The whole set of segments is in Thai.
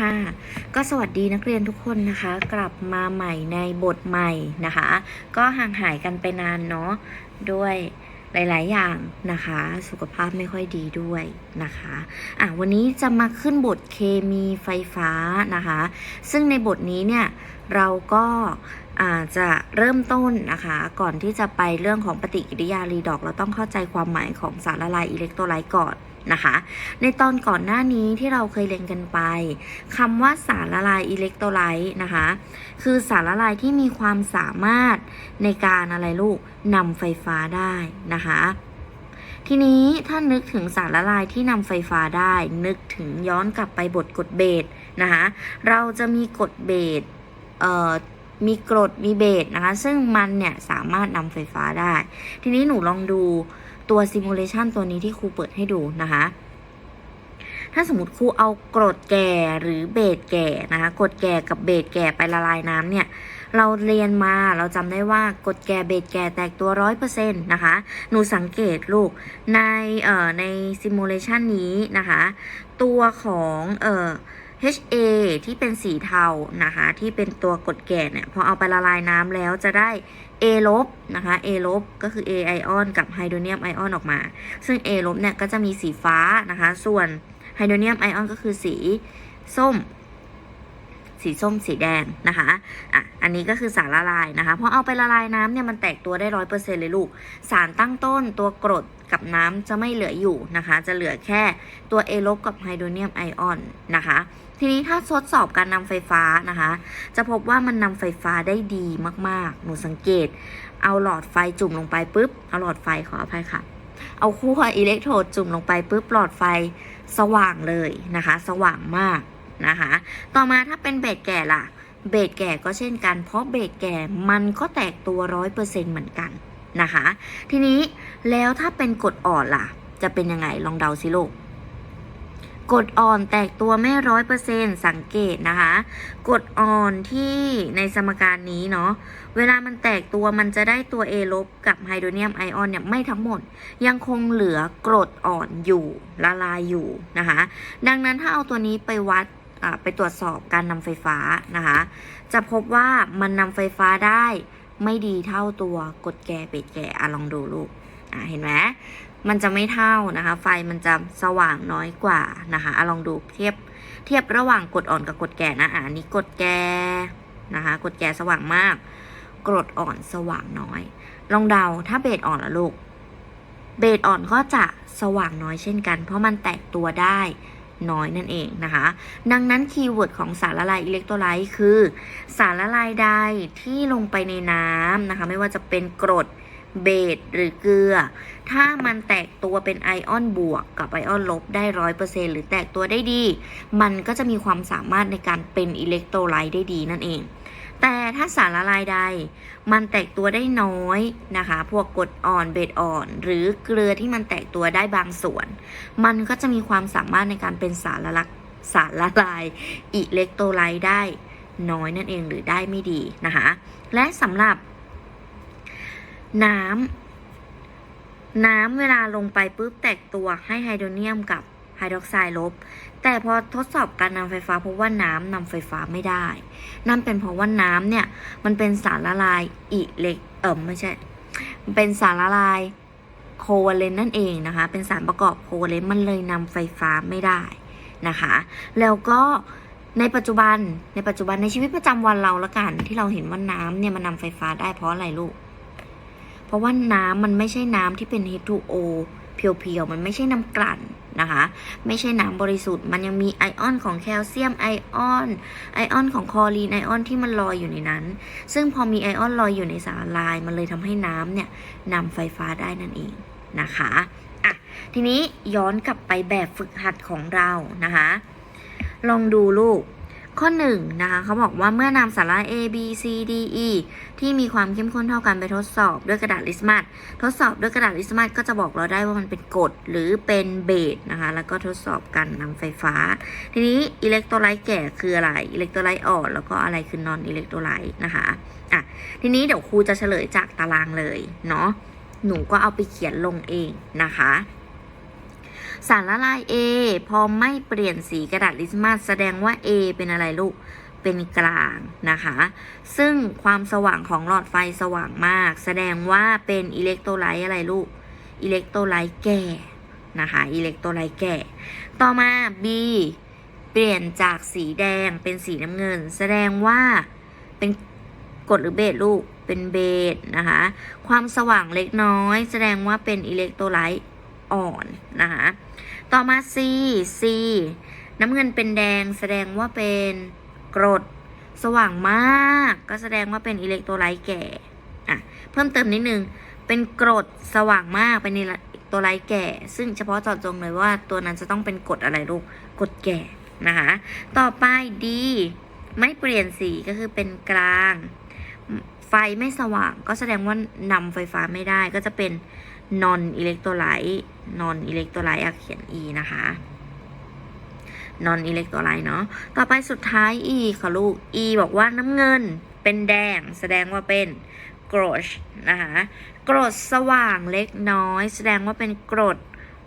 ค่ะก็สวัสดีนักเรียนทุกคนนะคะ กลับมาใหม่ในบทใหม่นะคะ ก็ห่างหายกันไปนานเนาะด้วย หลาย ๆ อย่างนะคะ สุขภาพไม่ค่อยดีด้วยนะคะอะวันนี้จะมาขึ้นบทเคมีไฟฟ้านะคะ ซึ่งในบทนี้เนี่ยเราก็ อาจะเริ่มต้นนะคะ ก่อนที่จะไปเรื่องของปฏิกิริยารีดอก เราต้องเข้าใจความหมายของสารละลายอิเล็กโทรไลต์ก่อนนะคะ ในตอนก่อนหน้านี้ที่เราเคยเรียนกันไปคำว่าสารละลายอิเล็กโทรไลต์นะคะ คือสารละลายที่มีความสามารถในการอะไรลูกนำไฟฟ้าได้นะคะ ทีนี้ถ้านึกถึงสารละลายที่นำไฟฟ้าได้ นึกถึงย้อนกลับไปบทกฎเบสนะคะ เราจะมีกฎเบสเอ่อ มีกรดมีเบสนะคะ ซึ่งมันเนี่ยสามารถนำไฟฟ้าได้ ทีนี้หนูลองดูตัวซิมูเลชันตัวนี้ที่ครูเปิดให้ดูนะคะ ถ้าสมมติครูเอากรดแก่หรือเบสแก่นะคะกรดแก่กับเบสแก่ไปละลายน้ำเนี่ยเราเรียนมาเราจำได้ว่ากรดแก่เบสแก่แตกตัวร้อยเปอร์เซ็นต์นะคะ หนูสังเกตลูกในเอ่อในซิมูเลชันนี้นะคะ ตัวของเอ่อ HA ที่เป็นสีเทานะคะที่เป็นตัวกรดแก่เนี่ยพอเอาไปละลายน้ำแล้วจะได้ A ลบนะคะ A ลบก็คือ A ไอออนกับไฮโดรเนียมไอออนออกมา ซึ่ง A ลบเนี่ยก็จะมีสีฟ้านะคะ ส่วนไฮโดรเนียมไอออนก็คือสีส้ม สีส้มสีแดงนะคะอะอันนี้ก็คือสารละลายนะคะพอเอาไปละลายน้ำเนี่ยมันแตกตัวได้ร้อยเปอร์เซ็นเลยลูก สารตั้งต้นตัวกรดกับน้ำจะไม่เหลืออยู่นะคะ จะเหลือแค่ตัว A ลบกับไฮโดรเนียมไอออนนะคะ ทีนี้ถ้าทดสอบการนำไฟฟ้านะคะ จะพบว่ามันนำไฟฟ้าได้ดีมากๆ หนูสังเกต เอาหลอดไฟจุ่มลงไปปุ๊บ เอาหลอดไฟขออภัยค่ะ เอาคู่อิเล็กโทรดจุ่มลงไปปุ๊บหลอดไฟสว่างเลยนะคะ สว่างมากนะคะ ต่อมาถ้าเป็นเบสแก่ล่ะ เบสแก่ก็เช่นกัน เพราะเบสแก่มันก็แตกตัวร้อยเปอร์เซ็นเหมือนกันนะคะ ทีนี้แล้วถ้าเป็นกรดอ่อนล่ะ จะเป็นยังไงลองเดาสิลูก กรดอ่อนแตกตัวไม่ร้อยเปอร์เซ็นสังเกตนะคะกรดอ่อนที่ในสมการนี้เนาะเวลามันแตกตัวมันจะได้ตัว A ลบกับไฮโดรเนียมไอออนเนี่ยไม่ทั้งหมด ยังคงเหลือกรดอ่อนอยู่ละลายอยู่นะคะ ดังนั้นถ้าเอาตัวนี้ไปวัดอ่าไปตรวจสอบการนำไฟฟ้านะคะ จะพบว่ามันนำไฟฟ้าได้ไม่ดีเท่าตัวกดแก่เป็ดแก่อะลองดูลูกอ่าเห็นไหม มันจะไม่เท่านะคะ ไฟมันจะสว่างน้อยกว่านะคะอะลองดูเทียบเทียบระหว่างกดอ่อนกับกดแก่นะอ่านี้กดแก่นะคะ กดแก่สว่างมากกรดอ่อนสว่างน้อย ลองเดาถ้าเบสอ่อนละลูก เบสอ่อนก็จะสว่างน้อยเช่นกัน เพราะมันแตกตัวได้น้อยนั่นเองนะคะ ดังนั้นคีย์เวิร์ดของสารละลายอิเล็กโทรไลต์คือ สารละลายใดที่ลงไปในน้ำนะคะ ไม่ว่าจะเป็นกรด เบสหรือเกลือ ถ้ามันแตกตัวเป็นไอออนบวกกับไอออนลบได้ร้อยเปอร์เซ็นหรือแตกตัวได้ดี มันก็จะมีความสามารถในการเป็นอิเล็กโทรไลต์ได้ดีนั่นเอง แต่ถ้าสารละลายใด มันแตกตัวได้น้อยนะคะ พวกกรดอ่อนเบสอ่อน หรือเกลือที่มันแตกตัวได้บางส่วน มันก็จะมีความสามารถในการเป็นสารละลักสารละลายอิเล็กโทรไลต์ได้น้อยนั่นเองหรือได้ไม่ดีนะคะ และสำหรับ น้ำน้ำเวลาลงไปปุ๊บแตกตัวให้ไฮโดรเนียมกับไฮดรอกไซด์ลบ แต่พอทดสอบการนำไฟฟ้าพบว่าน้ำนำไฟฟ้าไม่ได้ นั่นเป็นเพราะว่าน้ำเนี่ยมันเป็นสารละลายอิเล็กเออไม่ใช่ มันเป็นสารละลายโควัลเลนนั่นเองนะคะ เป็นสารประกอบโควัลเลนมันเลยนำไฟฟ้าไม่ได้นะคะ แล้วก็ในปัจจุบันในปัจจุบันในชีวิตประจำวันเราละกัน ที่เราเห็นว่าน้ำเนี่ยมันนำไฟฟ้าได้เพราะอะไรลูก เพราะว่าน้ำมันไม่ใช่น้ำที่เป็น H2O เพียวๆ มันไม่ใช่น้ำกลั่นนะคะ ไม่ใช่น้ำบริสุทธิ์ มันยังมีไอออนของแคลเซียมไอออน ไอออนของคลอรีนไอออนที่มันลอยอยู่ในนั้น ซึ่งพอมีไอออนลอยอยู่ในสารละลาย มันเลยทำให้น้ำเนี่ยนำไฟฟ้าได้นั่นเองนะคะอะทีนี้ย้อนกลับไปแบบฝึกหัดของเรานะคะ ลองดูลูก ข้อหนึ่งนะคะเขาบอกว่าเมื่อนำสาระ A B C D E ที่มีความเข้มข้นเท่ากันไปทดสอบด้วยกระดาษลิสมัสทดสอบด้วยกระดาษลิสมัสก็จะบอกเราได้ว่ามันเป็นกรดหรือเป็นเบสนะคะแล้วก็ทดสอบกันนำไฟฟ้า ทีนี้อิเล็กโทรไลต์แก่คืออะไรอิเล็กโทรไลต์อ่อนแล้วก็อะไรคือนอนอิเล็กโทรไลต์นะคะอะทีนี้เดี๋ยวครูจะเฉลยจากตารางเลยเนาะหนูก็เอาไปเขียนลงเองนะคะ สารละลาย A พอไม่เปลี่ยนสีกระดาษลิสมัสแสดงว่า A เป็นอะไรลูก เป็นกลางนะคะ ซึ่งความสว่างของหลอดไฟสว่างมาก แสดงว่าเป็นอิเล็กโทรไลต์อะไรลูก อิเล็กโทรไลต์แก่นะคะ อิเล็กโทรไลต์แก่ ต่อมา B เปลี่ยนจากสีแดงเป็นสีน้ำเงิน แสดงว่าเป็นกรดหรือเบสลูก เป็นเบสนะคะ ความสว่างเล็กน้อย แสดงว่าเป็นอิเล็กโทรไลต์อ่อนนะคะ ต่อมา C C น้ำเงินเป็นแดงแสดงว่าเป็นกรด สว่างมาก ก็แสดงว่าเป็นอิเล็กโทรไลต์แก่อะเพิ่มเติมนิดนึง เป็นกรดสว่างมากเป็นอิเล็กโทรไลต์แก่ ซึ่งเฉพาะเจาะจงเลยว่าตัวนั้นจะต้องเป็นกรดอะไรลูกกรดแก่นะคะต่อไป D ไม่เปลี่ยนสีก็คือเป็นกลาง ไฟไม่สว่างก็แสดงว่านำไฟฟ้าไม่ได้ก็จะเป็น non electrolyte non electrolyte อะเขียน e นะคะ non electrolyte เนาะต่อไปสุดท้าย e ค่ะลูก e บอกว่าน้ำเงินเป็นแดง แสดงว่าเป็นกรดนะคะกรดสว่างเล็กน้อย แสดงว่าเป็นกรด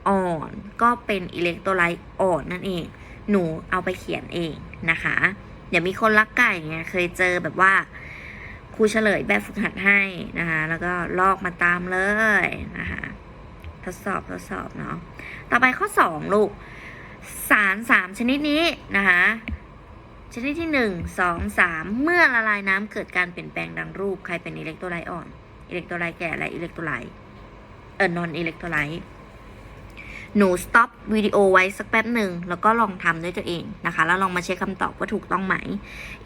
อ่อน ก็เป็นอิเล็กโทรไลต์อ่อนนั่นเอง หนูเอาไปเขียนเองนะคะ เดี๋ยวมีคนรักไก่เนี่ยเคยเจอแบบว่า ครูเฉลยแบบฝึกหัดให้นะคะ แล้วก็ลอกมาตามเลยนะคะทดสอบทดสอบเนาะ ต่อไปข้อ 2 ลูก สาร 3 ชนิดนี้นะคะ ชนิดที่ 1 2 3 เมื่อละลายน้ำเกิดการเปลี่ยนแปลงดังรูป ใครเป็นอิเล็กโทรไลต์อ่อน อิเล็กโทรไลต์แก่และอิเล็กโทรไลต์เออนอนอิเล็กโทรไลต์หนูสต็อปวิดีโอไว้สักแป๊บหนึ่ง แล้วก็ลองทำด้วยตัวเองนะคะ แล้วลองมาเช็คคำตอบว่าถูกต้องไหม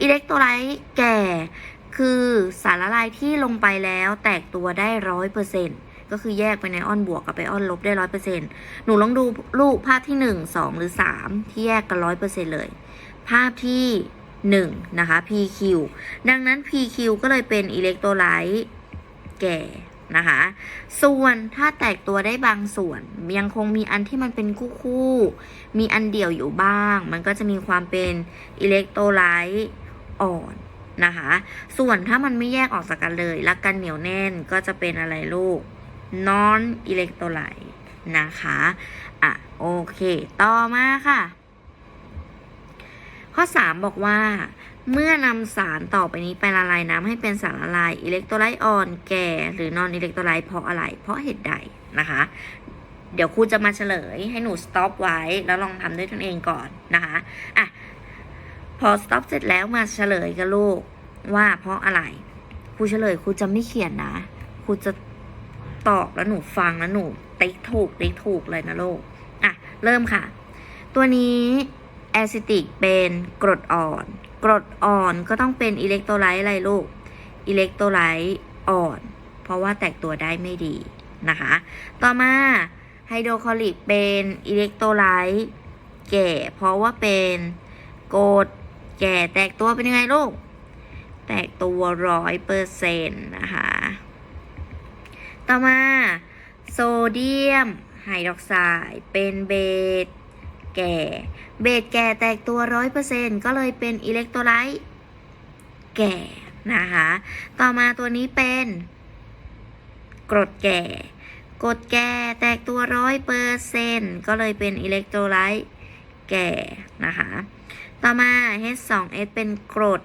อิเล็กโทรไลต์แก่ คือสารละลายที่ลงไปแล้วแตกตัวได้ร้อยเปอร์เซ็นก็คือแยกไปในออนบวกกับไปออนลบได้ร้อยเปอร์เซ็นหนูลองดูรูปภาพที่หนึ่งสองหรือสามที่แยกกันร้อยเปอร์เซ็นเลย ภาพที่หนึ่งนะคะ PQ ดังนั้น PQ ก็เลยเป็นอิเล็กโทรไลต์แก่นะคะ ส่วนถ้าแตกตัวได้บางส่วน ยังคงมีอันที่มันเป็นคู่ๆมีอันเดี่ยวอยู่บ้าง มันก็จะมีความเป็นอิเล็กโทรไลต์อ่อน นะคะ ส่วนถ้ามันไม่แยกออกจากกันเลย รักกันเหนียวแน่นก็จะเป็นอะไรลูก non electrolyte นะคะ อะ โอเค ต่อมาค่ะ ข้อ 3 บอกว่า เมื่อนำสารต่อไปนี้ไปละลายน้ำให้เป็นสารละลายอิเล็กโทรไลต์อ่อนแก่ หรือนอนอิเล็กโทรไลต์เพราะอะไร เพราะเหตุใดนะคะ เดี๋ยวครูจะมาเฉลยให้หนูสต็อปไว้แล้วลองทำด้วยตนเองก่อนนะคะ อะ พอสต็อปเสร็จแล้วมาเฉลยกับลูก ว่าเพราะอะไรครูเฉลยครูจะไม่เขียนนะครูจะตอบแล้วหนูฟังแล้วหนูติ๊กถูกติ๊กถูกเลยนะลูกอะเริ่มค่ะ ตัวนี้แอซิติกเป็นกรดอ่อน กรดอ่อนก็ต้องเป็นอิเล็กโทรไลต์อะไรลูกอิเล็กโทรไลต์อ่อน เพราะว่าแตกตัวได้ไม่ดีนะคะ ต่อมาไฮโดรคลอริกเป็นอิเล็กโทรไลต์แก่ เพราะว่าเป็นกรดแก่แตกตัวเป็นยังไงลูก แตกตัวร้อยเปอร์เซ็นต์นะคะ ต่อมาโซเดียมไฮดรอกไซด์เป็นเบสแก่ เบสแก่แตกตัวร้อยเปอร์เซ็นต์ก็เลยเป็นอิเล็กโทรไลต์แก่นะคะ ต่อมาตัวนี้เป็นกรดแก่ กรดแก่แตกตัวร้อยเปอร์เซ็นต์ก็เลยเป็นอิเล็กโทรไลต์แก่นะคะ ต่อมา H2S เป็นกรด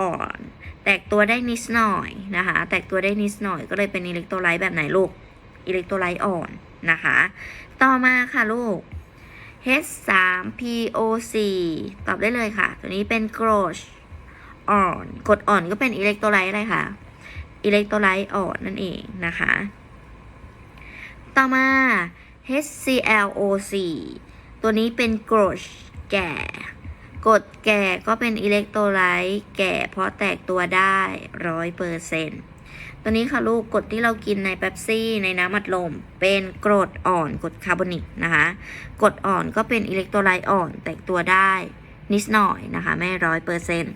อ่อน แตกตัวได้นิดหน่อยนะคะ แตกตัวได้นิดหน่อยก็เลยเป็นอิเล็กโทรไลต์แบบไหนลูก อิเล็กโทรไลต์อ่อนนะคะ ต่อมาค่ะลูก H3PO4 ตอบได้เลยค่ะ ตัวนี้เป็นกรดอ่อนกรดอ่อนก็เป็นอิเล็กโทรไลต์อะไรคะอิเล็กโทรไลต์อ่อนนั่นเองนะคะ ต่อมา HClO4 ตัวนี้เป็นกรดแก่ กรดแก่ก็เป็นอิเล็กโทรไลต์แก่เพราะแตกตัวได้ร้อยเปอร์เซ็นต์ตัวนี้ค่ะลูกกรดที่เรากินในเป๊ปซี่ในน้ำอัดลม เป็นกรดอ่อนกรดคาร์บอนิกนะคะกรดอ่อนก็เป็นอิเล็กโทรไลต์อ่อนแตกตัวได้นิดหน่อยนะคะไม่ร้อยเปอร์เซ็นต์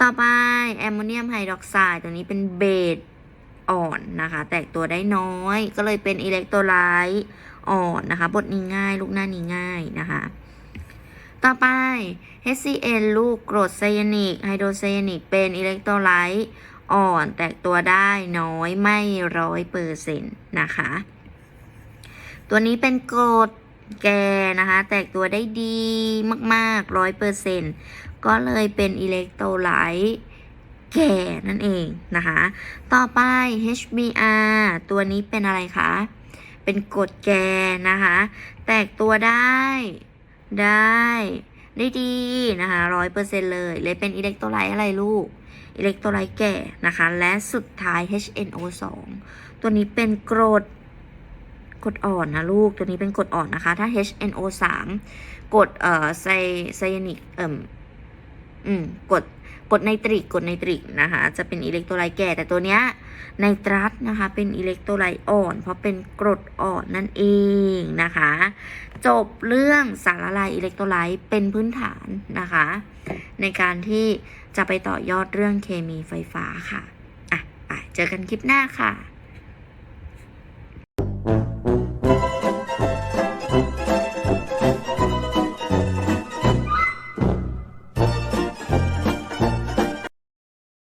ต่อไปแอมโมเนียมไฮดรอกไซด์ตัวนี้เป็นเบสอ่อนนะคะ แตกตัวได้น้อย ก็เลยเป็นอิเล็กโทรไลต์อ่อนนะคะ บทนี้ง่าย ลูกหน้านี้ง่ายนะคะ ต่อไป HCl ลูกกรดไซยานิกไฮโดรไซยานิกเป็นอิเล็กโทรไลต์อ่อนแตกตัวได้น้อยไม่ร้อยเปอร์เซ็นต์นะคะ ตัวนี้เป็นกรดแก่นะคะ แตกตัวได้ดีมากๆร้อยเปอร์เซ็นต์ก็เลยเป็นอิเล็กโทรไลต์แก่นั่นเองนะคะ ต่อไป HBr ตัวนี้เป็นอะไรคะ เป็นกรดแก่นะคะ แตกตัวได้ ได้ได้ดีนะคะร้อยเปอร์เซ็นเลยเลยเป็นอิเล็กโทรไลต์อะไรลูก อิเล็กโทรไลต์แก่นะคะ และสุดท้าย HNO2 ตัวนี้เป็นกรดกรดอ่อนนะลูก ตัวนี้เป็นกรดอ่อนนะคะ ถ้า HNO3 กรดเอ่อไซไซยานิกเอ่มอืมกรด กรดไนตริกกรดไนตริกนะคะจะเป็นอิเล็กโทรไลต์แก่ แต่ตัวเนี้ยไนตรัสนะคะเป็นอิเล็กโทรไลต์อ่อน เพราะเป็นกรดอ่อนนั่นเองนะคะ จบเรื่องสารละลายอิเล็กโทรไลต์เป็นพื้นฐานนะคะ ในการที่จะไปต่อยอดเรื่องเคมีไฟฟ้าค่ะอะไปเจอกันคลิปหน้าค่ะ